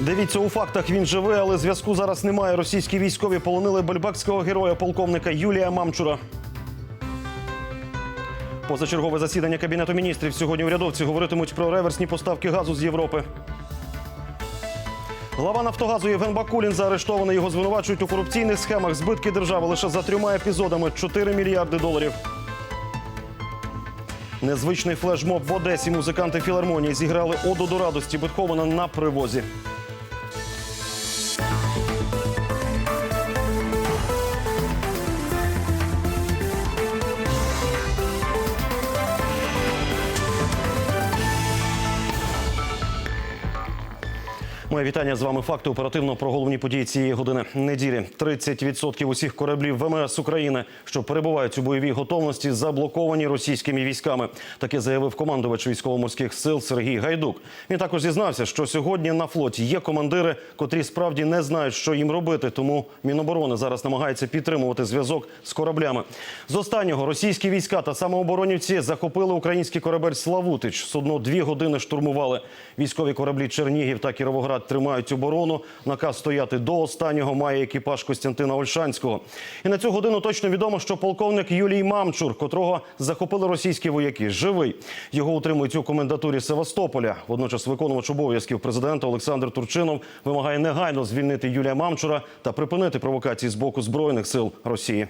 Дивіться у фактах. Він живий, але зв'язку зараз немає. Російські військові полонили бельбекського героя полковника Юлія Мамчура. Позачергове засідання кабінету міністрів. Сьогодні урядовці говоритимуть про реверсні поставки газу з Європи. Глава Нафтогазу Євген Бакулін заарештований. Його звинувачують у корупційних схемах. Збитки держави лише за трьома епізодами 4 мільярди доларів. Незвичний флешмоб в Одесі. Музиканти філармонії зіграли оду до радості Бетховена на привозі. Моє вітання з вами. Факти оперативно про головні події цієї години неділі. 30% усіх кораблів ВМС України, що перебувають у бойовій готовності, заблоковані російськими військами. Таке заявив командувач військово-морських сил Сергій Гайдук. Він також зізнався, що сьогодні на флоті є командири, котрі справді не знають, що їм робити. Тому Міноборони зараз намагається підтримувати зв'язок з кораблями. З останнього російські війська та самооборонівці захопили український корабель Славутич. Судно дві години штурмували. Військові кораблі Чернігів та Кіровоград тримають оборону. Наказ стояти до останнього має екіпаж Костянтина Ольшанського. І на цю годину точно відомо, що полковник Юлій Мамчур, котрого захопили російські вояки, живий. Його утримують у комендатурі Севастополя. Водночас виконувач обов'язків президента Олександр Турчинов вимагає негайно звільнити Юлія Мамчура та припинити провокації з боку збройних сил Росії.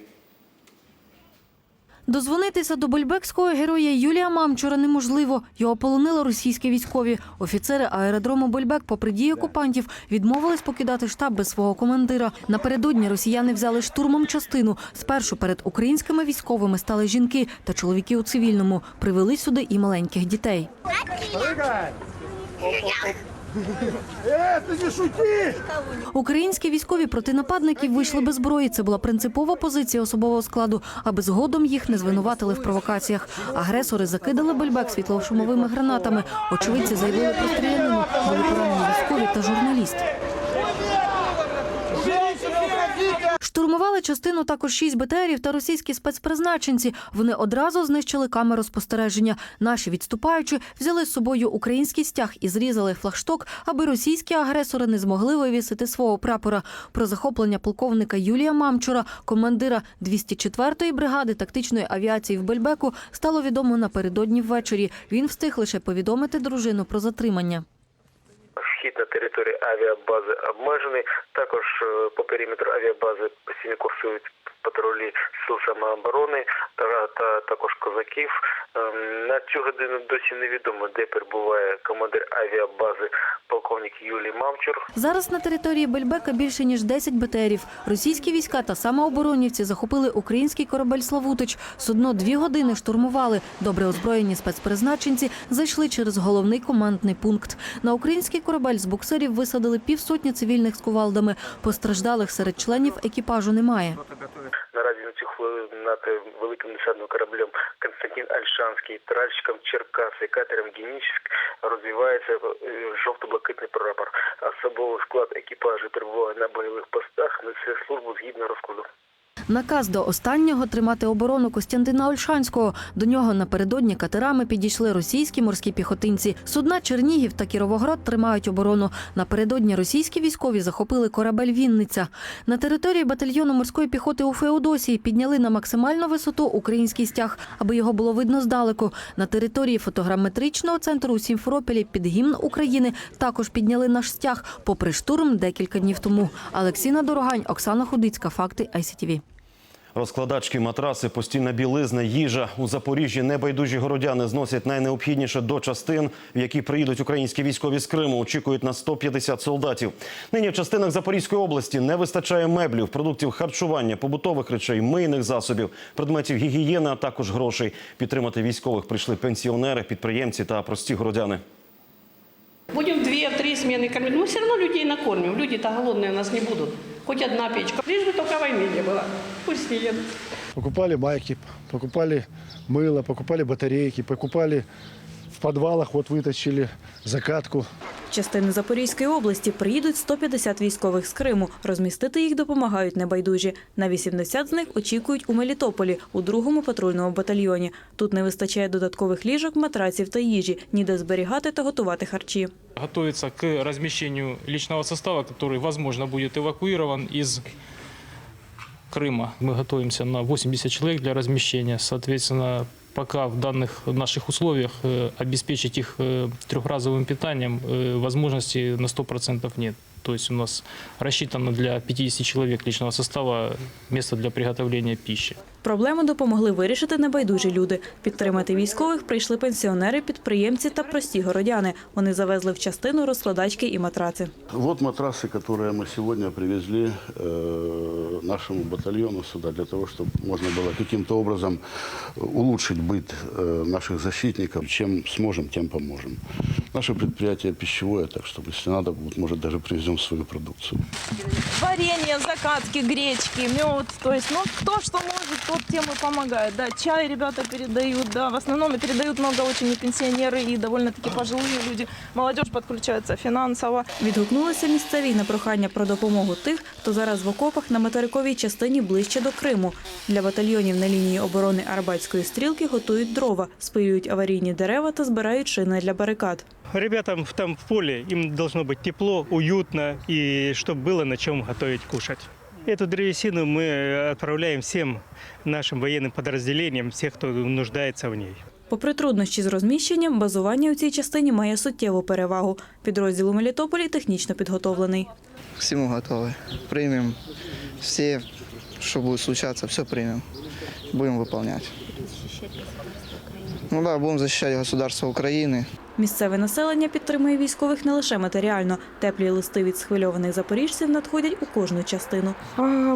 Дозвонитися до бельбекського героя Юлія Мамчура неможливо. Його полонили російські військові. Офіцери аеродрому Бельбек, попри дії окупантів, відмовились покидати штаб без свого командира. Напередодні росіяни взяли штурмом частину. Спершу перед українськими військовими стали жінки та чоловіки у цивільному. Привели сюди і маленьких дітей. Українські військові проти нападників вийшли без зброї. Це була принципова позиція особового складу, аби згодом їх не звинуватили в провокаціях. Агресори закидали бельбек світлошумовими гранатами. Очевидці заявили про стрілянину. Були поранені військові та журналіст. Штурмували частину також шість БТРів та російські спецпризначенці. Вони одразу знищили камеру спостереження. Наші відступаючи взяли з собою український стяг і зрізали флагшток, аби російські агресори не змогли вивісити свого прапора. Про захоплення полковника Юлія Мамчура, командира 204-ї бригади тактичної авіації в Бельбеку, стало відомо напередодні ввечері. Він встиг лише повідомити дружину про затримання. Вхід на територію авіабази обмежений. Також е, по периметру авіабази постійно курсують патрулі сил самооборони та, та також козаків. Ем, На цю годину досі невідомо, де перебуває командир авіабази полковник Юлій Мамчур. Зараз на території Бельбека більше ніж 10 БТРів. Російські війська та самооборонівці захопили український корабель Славутич. Судно дві години штурмували. Добре озброєні спецпризначенці зайшли через головний командний пункт. На український корабель з буксирів висадили півсотні цивільних з кувалдами. Постраждалих серед членів екіпажу немає. Наразі на цю хвилину над великим десантним кораблем Константин Альшанський, тральщиком Черкаси, катером Генічськ розвивається е, жовто-блакитний прапор. Особовий склад екіпажу перебуває на бойових постах, несе службу згідно розкладу. Наказ до останнього тримати оборону Костянтина Ольшанського. До нього напередодні катерами підійшли російські морські піхотинці. Судна Чернігів та Кіровоград тримають оборону. Напередодні російські військові захопили корабель Вінниця. На території батальйону морської піхоти у Феодосії підняли на максимальну висоту український стяг, аби його було видно здалеку. На території фотограметричного центру у Сімферополі під гімн України також підняли наш стяг, попри штурм декілька днів тому. Алексіна Дорогань, Оксана Худицька. Факти ICTV. Розкладачки, матраси, постійна білизна, їжа у Запоріжжі небайдужі городяни зносять найнеобхідніше до частин, в які приїдуть українські військові з Криму. Очікують на 150 солдатів. Нині в частинах Запорізької області не вистачає меблів, продуктів харчування, побутових речей, мийних засобів, предметів гігієни, а також грошей. Підтримати військових прийшли пенсіонери, підприємці та прості городяни. Будем две-три смены кормить. Мы все равно людей накормим. Люди-то голодные у нас не будут. Хоть одна печка. Лишь бы только войны не было. Пусть не едут. Покупали майки, покупали мыло, покупали батарейки, покупали в подвалах, вот вытащили закатку. частини Запорізької області приїдуть 150 військових з Криму. Розмістити їх допомагають небайдужі. На 80 з них очікують у Мелітополі, у другому патрульному батальйоні. Тут не вистачає додаткових ліжок, матраців та їжі, ніде зберігати та готувати харчі. готовится к розміщенню лічного состава, який, возможно, буде эвакуирован из Крыма. Мы готовимся на 80 человек для размещения. Соответственно, пока в данных наших условиях э, обеспечить их э, трехразовым питанием э, возможности на 100% нет. То есть у нас рассчитано для 50 человек личного состава место для приготовления пищи. Проблему допомогли вирішити небайдужі люди. Підтримати військових прийшли пенсіонери, підприємці та прості городяни. Вони завезли в частину розкладачки і матраци. Вот матрасы, которые мы сегодня привезли э, нашему батальону сюда, для того, чтобы можно было каким-то образом улучшить быт э, наших защитников. Чем сможем, тем поможем. Наше предприятие пищевое, так что, если надо, вот, может, даже привезем свою продукцию. варенье, закатки, гречки, мед. То есть, ну, кто что может, тот тем и помогает. Да, чай ребята передают, да, в основном и передают много очень и пенсионеры, и довольно-таки пожилые люди. Молодежь подключается финансово. Відгукнулися місцеві на прохання про допомогу тих, хто зараз в окопах на материковій частині ближче до Криму. Для батальйонів на лінії оборони Арбатської стрілки готують дрова, спилюють аварійні дерева та збирають шини для барикад. Ребятам там в поле, им должно быть тепло, уютно и чтобы было на чем готовить кушать. Эту древесину мы отправляем всем нашим военным подразделениям, всех, кто нуждается в ней. Попри труднощі з розміщенням, базування у цій частині має суттєву перевагу. Підрозділ у Мелітополі технічно підготовлений. К всему готовы. Примем все, что будет случаться, все примем. Будем выполнять. Ну да, будем защищать государство Украины. Місцеве населення підтримує військових не лише матеріально. Теплі листи від схвильованих запоріжців надходять у кожну частину.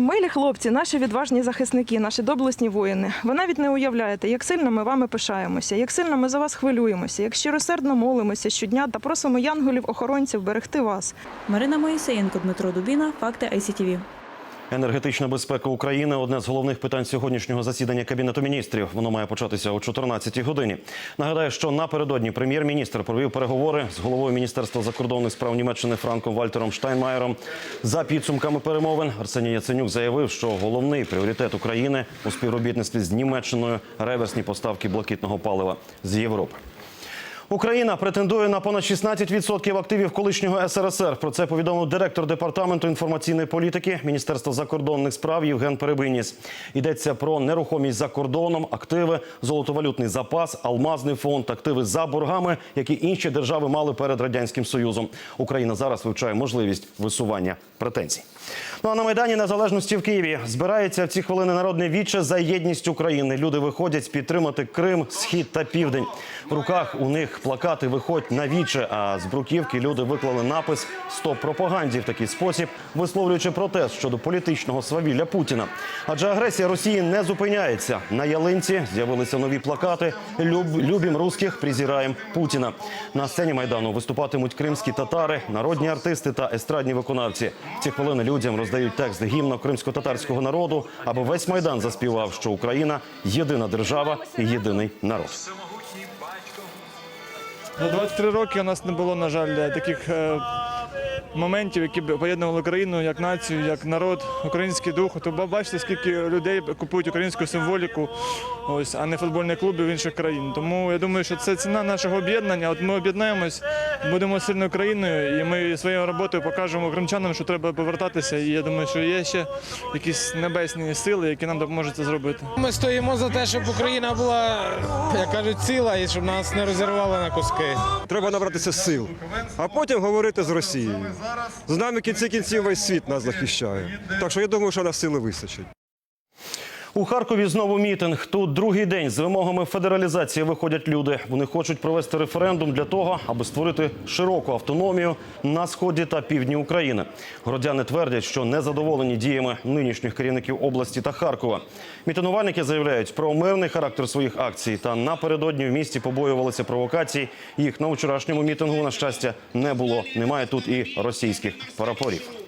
Милі хлопці, наші відважні захисники, наші доблесні воїни. Ви навіть не уявляєте, як сильно ми вами пишаємося, як сильно ми за вас хвилюємося, як щиросердно молимося щодня та просимо янголів-охоронців берегти вас. Марина Моїсеєнко, Дмитро Дубіна, факти ICTV. Енергетична безпека України одне з головних питань сьогоднішнього засідання кабінету міністрів. Воно має початися о 14-й годині. Нагадаю, що напередодні прем'єр-міністр провів переговори з головою міністерства закордонних справ Німеччини Франком Вальтером Штайнмаєром. За підсумками перемовин Арсеній Яценюк заявив, що головний пріоритет України у співробітництві з Німеччиною реверсні поставки блакитного палива з Європи. Україна претендує на понад 16% активів колишнього СРСР. Про це повідомив директор департаменту інформаційної політики Міністерства закордонних справ Євген Перебиніс. Йдеться про нерухомість за кордоном, активи, золотовалютний запас, алмазний фонд, активи за боргами, які інші держави мали перед радянським союзом. Україна зараз вивчає можливість висування претензій. Ну а на майдані незалежності в Києві збирається в ці хвилини народне віче за єдність України. Люди виходять підтримати Крим, схід та південь. В руках у них плакати виходь на віче. А з бруківки люди виклали напис Стоп пропаганді в такий спосіб, висловлюючи протест щодо політичного свавілля Путіна. Адже агресія Росії не зупиняється. На ялинці з'явилися нові плакати Люб, Любім русських, презираєм Путіна. На сцені майдану виступатимуть кримські татари, народні артисти та естрадні виконавці. В ці хвилини людям роздають текст гімну кримсько-татарського народу, аби весь майдан заспівав, що Україна єдина держава і єдиний народ. За 23 роки у нас не було, на жаль, таких е, моментів, які б поєднували Україну як націю, як народ, український дух. То бачите, скільки людей купують українську символіку, ось, а не футбольні клуби в інших країн. Тому я думаю, що це ціна нашого об'єднання. От ми об'єднаємось, будемо сильною країною, і ми своєю роботою покажемо кримчанам, що треба повертатися. І я думаю, що є ще якісь небесні сили, які нам допоможуть це зробити. Ми стоїмо за те, щоб Україна була, як кажуть, ціла і щоб нас не розірвали на куски. Треба набратися сил, а потім говорити з Росією. З нами в кінці кінців весь світ нас захищає. Так що я думаю, що нас сили вистачить. У Харкові знову мітинг. Тут другий день з вимогами федералізації виходять люди. Вони хочуть провести референдум для того, аби створити широку автономію на сході та півдні України. Городяни твердять, що не задоволені діями нинішніх керівників області та Харкова. Мітинувальники заявляють про мирний характер своїх акцій. Та напередодні в місті побоювалися провокацій. Їх на вчорашньому мітингу, на щастя, не було. Немає тут і російських прапорів.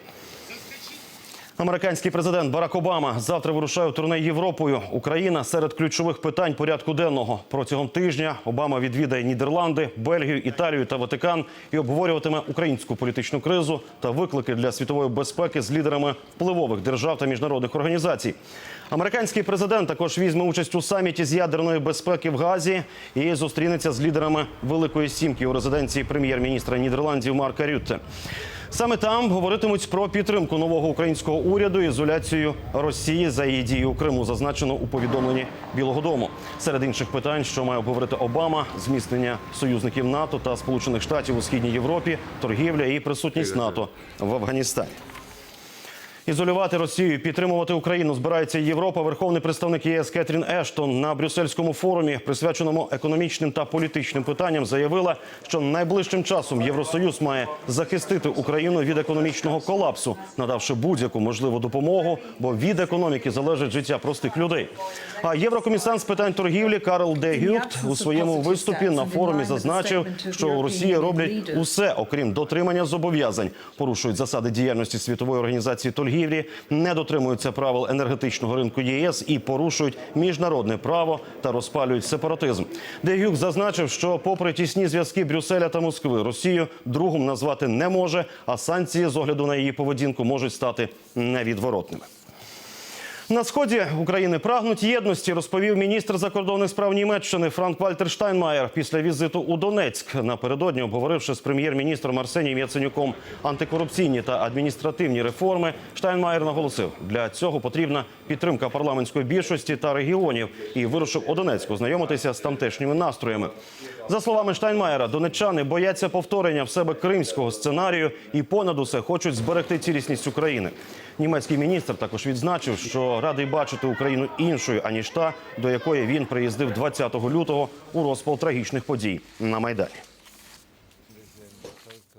Американський президент Барак Обама завтра вирушає у турне Європою. Україна серед ключових питань порядку денного. Протягом тижня Обама відвідає Нідерланди, Бельгію, Італію та Ватикан і обговорюватиме українську політичну кризу та виклики для світової безпеки з лідерами впливових держав та міжнародних організацій. Американський президент також візьме участь у саміті з ядерної безпеки в Газі і зустрінеться з лідерами Великої сімки у резиденції прем'єр-міністра Нідерландів Марка Рютте. Саме там говоритимуть про підтримку нового українського уряду і ізоляцію Росії за її дії у Криму, зазначено у повідомленні Білого Дому. Серед інших питань, що має обговорити Обама, зміцнення союзників НАТО та Сполучених Штатів у східній Європі, торгівля і присутність НАТО в Афганістані. Ізолювати Росію, підтримувати Україну збирається Європа. Верховний представник ЄС Кетрін Ештон на брюссельському форумі, присвяченому економічним та політичним питанням, заявила, що найближчим часом Євросоюз має захистити Україну від економічного колапсу, надавши будь-яку можливу допомогу, бо від економіки залежить життя простих людей. А єврокомісар з питань торгівлі Карл Де Гюхт у своєму виступі на форумі зазначив, що у Росії роблять усе, окрім дотримання зобов'язань, порушують засади діяльності світової організації торгівлі, не дотримуються правил енергетичного ринку ЄС і порушують міжнародне право та розпалюють сепаратизм. Де Гюхт зазначив, що, попри тісні зв'язки Брюсселя та Москви, Росію другом назвати не може, а санкції з огляду на її поведінку можуть стати невідворотними. На сході України прагнуть єдності, розповів міністр закордонних справ Німеччини Франк Вальтер Штайнмаєр після візиту у Донецьк. Напередодні обговоривши з прем'єр-міністром Арсенієм Яценюком антикорупційні та адміністративні реформи. Штайнмаєр наголосив, для цього потрібна підтримка парламентської більшості та регіонів і вирушив у Донецьк ознайомитися з тамтешніми настроями. За словами Штайнмаєра, донеччани бояться повторення в себе кримського сценарію і понад усе хочуть зберегти цілісність України. Німецький міністр також відзначив, що радий бачити Україну іншою аніж та, до якої він приїздив 20 лютого у розпал трагічних подій на майдані.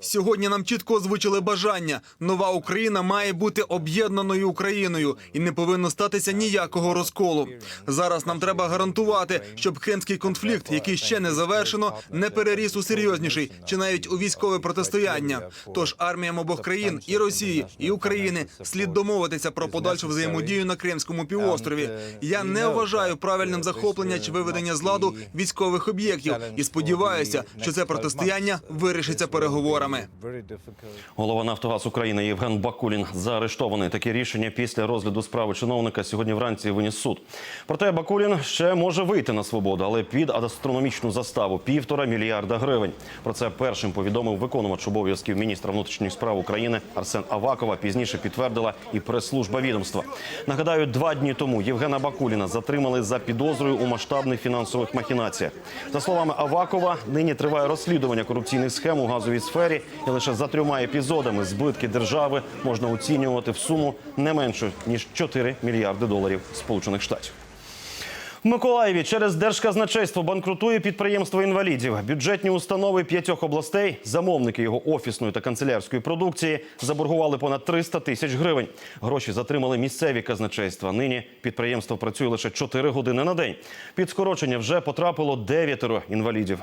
Сьогодні нам чітко озвучили бажання. Нова Україна має бути об'єднаною Україною і не повинно статися ніякого розколу. Зараз нам треба гарантувати, щоб кримський конфлікт, який ще не завершено, не переріс у серйозніший чи навіть у військове протистояння. Тож арміям обох країн і Росії, і України слід домовитися про подальшу взаємодію на Кримському півострові. Я не вважаю правильним захоплення чи виведення з ладу військових об'єктів і сподіваюся, що це протистояння вирішиться переговорами. Голова Нафтогаз України Євген Бакулін заарештований. Таке рішення після розгляду справи чиновника сьогодні вранці виніс суд. Проте Бакулін ще може вийти на свободу, але під астрономічну заставу півтора мільярда гривень. Про це першим повідомив виконувач обов'язків міністра внутрішніх справ України Арсен Авакова. Пізніше підтвердила і прес-служба відомства. Нагадаю, два дні тому Євгена Бакуліна затримали за підозрою у масштабних фінансових махінаціях. За словами Авакова, нині триває розслідування корупційних схем у газовій сфері, і лише за трьома епізодами збитки держави можна оцінювати в суму не меншу ніж 4 мільярди доларів Сполучених Штатів. В Миколаєві через держказначейство банкрутує підприємство інвалідів. Бюджетні установи п'ятьох областей, замовники його офісної та канцелярської продукції, заборгували понад 300 тисяч гривень. Гроші затримали місцеві казначейства. Нині підприємство працює лише 4 години на день. Під скорочення вже потрапило дев'ятеро інвалідів.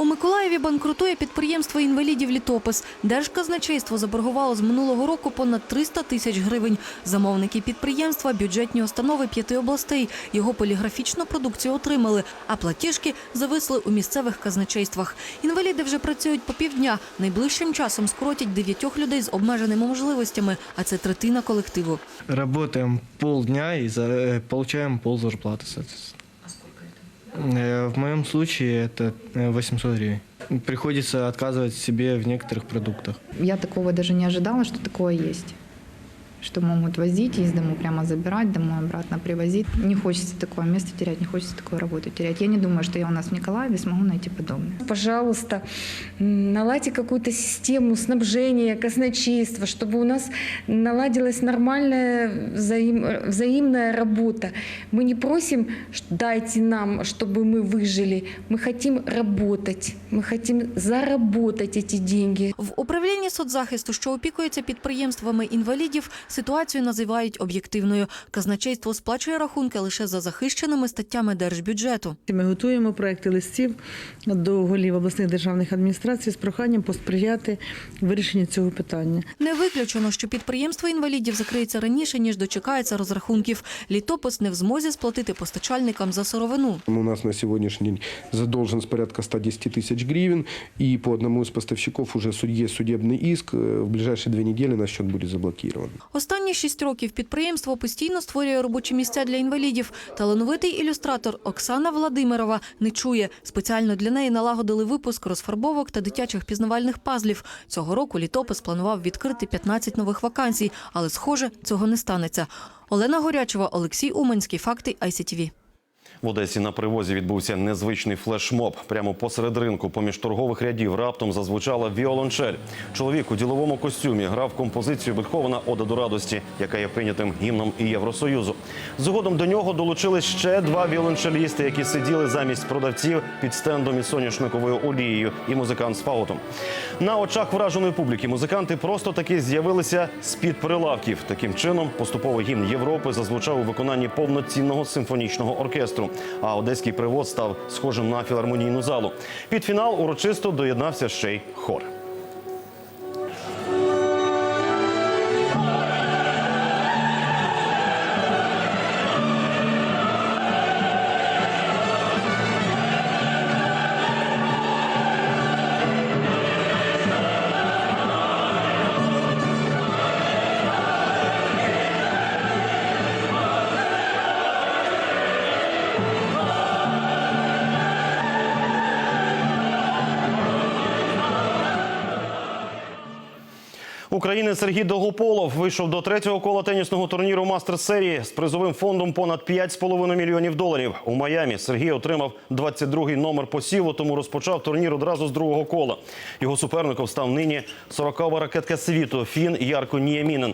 У Миколаєві банкрутує підприємство інвалідів Літопис. Держказначейство заборгувало з минулого року понад 300 тисяч гривень. Замовники підприємства бюджетні установи п'яти областей. Його поліграфічну продукцію отримали, а платіжки зависли у місцевих казначействах. Інваліди вже працюють по півдня. Найближчим часом скоротять дев'ятьох людей з обмеженими можливостями, а це третина колективу. Работаем полдня и за, э, получаем пол зарплаты, соответственно. Э, В моем случае это э, 800 гривен. Приходится отказывать себе в некоторых продуктах. Я такого даже не ожидала, что такое есть. Что могут возить из дому, прямо забирать, домой обратно привозить. Не хочется такое место терять, не хочется такую работу терять. Я не думаю, что я у нас в Николаеве смогу найти подобное. Пожалуйста, м, наладьте какую-то систему снабжения казначейства, чтобы у нас наладилась нормальная взаим- взаимная работа. Мы не просим, ш- дайте нам, чтобы мы выжили. Мы хотим работать. Мы хотим заработать эти деньги. В управлінні соцзахисту, що опікується підприємствами інвалідів, Ситуацію називають об'єктивною. Казначейство сплачує рахунки лише за захищеними статтями держбюджету. Ми готуємо проекти листів до голів обласних державних адміністрацій з проханням посприяти вирішенню цього питання. Не виключено, що підприємство інвалідів закриється раніше, ніж дочекається розрахунків. Літопис не в змозі сплатити постачальникам за сировину. У нас на сегодняшний день задолженность порядка 110 тысяч гривен, и по одному из поставщиков уже суд- есть судебный иск. Э, В ближайшие две недели наш счет будет заблокирован. Останні шість років підприємство постійно створює робочі місця для інвалідів. Талановитий ілюстратор Оксана Владимирова не чує. Спеціально для неї налагодили випуск розфарбовок та дитячих пізнавальних пазлів. Цього року літопис планував відкрити 15 нових вакансій, але, схоже, цього не станеться. Олена Горячева, Олексій Уманський. Факти ICTV. В Одесі на привозі відбувся незвичний флешмоб. Прямо посеред ринку, поміж торгових рядів, раптом зазвучала віолончель. Чоловік у діловому костюмі грав композицію Бетховена Ода до радості, яка є прийнятим гімном і Євросоюзу. Згодом до нього долучились ще два віолончелісти, які сиділи замість продавців під стендом із соняшниковою олією і музикант з фаутом. На очах враженої публіки музиканти просто таки з'явилися з-під прилавків. Таким чином, поступово гімн Європи зазвучав у виконанні повноцінного симфонічного оркестру. А одеський привоз став схожим на філармонійну залу. Під фінал урочисто доєднався ще й хор. України Сергій Долгополов вийшов до третього кола тенісного турніру Мастер серії з призовим фондом понад 5,5 мільйонів доларів. У Майамі Сергій отримав 22-й номер посіву, тому розпочав турнір одразу з другого кола. Його суперником став нині 40-ва ракетка світу Фін Ярко Ніємінен.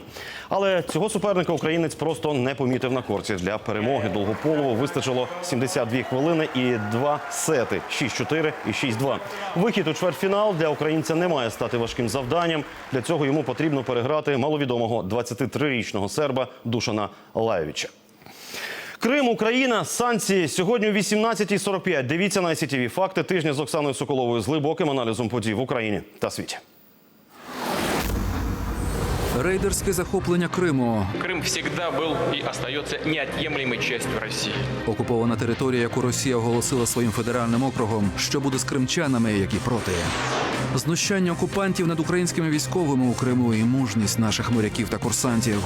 Але цього суперника українець просто не помітив на корті. Для перемоги Долгополову вистачило 72 хвилини і два сети 6-4 і 6-2. Вихід у чвертьфінал для українця не має стати важким завданням. Для цього йому потрібно переграти маловідомого 23-річного серба Душана Лаєвича. Крим, Україна, санкції сьогодні о 18.45. Дивіться на ICTV. Факти тижня з Оксаною Соколовою з глибоким аналізом подій в Україні та світі. Рейдерське захоплення Криму. Крым всегда был и остается неотъемлемой частью России. Окупована територія, яку Росія оголосила своїм федеральним округом. Що буде з кримчанами, які проти? Знущання окупантів над українськими військовими у Криму і мужність наших моряків та курсантів.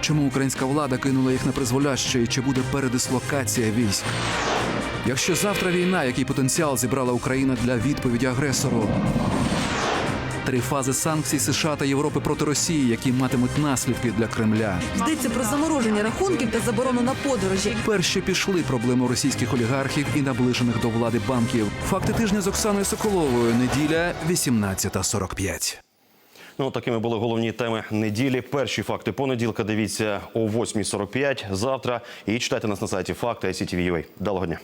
Чому українська влада кинула їх на призволяще і чи буде передислокація військ? Якщо завтра війна, який потенціал зібрала Україна для відповіді агресору? Три фази санкцій США та Європи проти Росії, які матимуть наслідки для Кремля. Йдеться про замороження рахунків та заборону на подорожі. Перші пішли проблеми російських олігархів і наближених до влади банків. Факти тижня з Оксаною Соколовою. Неділя 18.45. Ну, такими були головні теми неділі. Перші факти понеділка. Дивіться о 8.45 завтра. І читайте нас на сайті Факти ICTV.ua. Далого дня.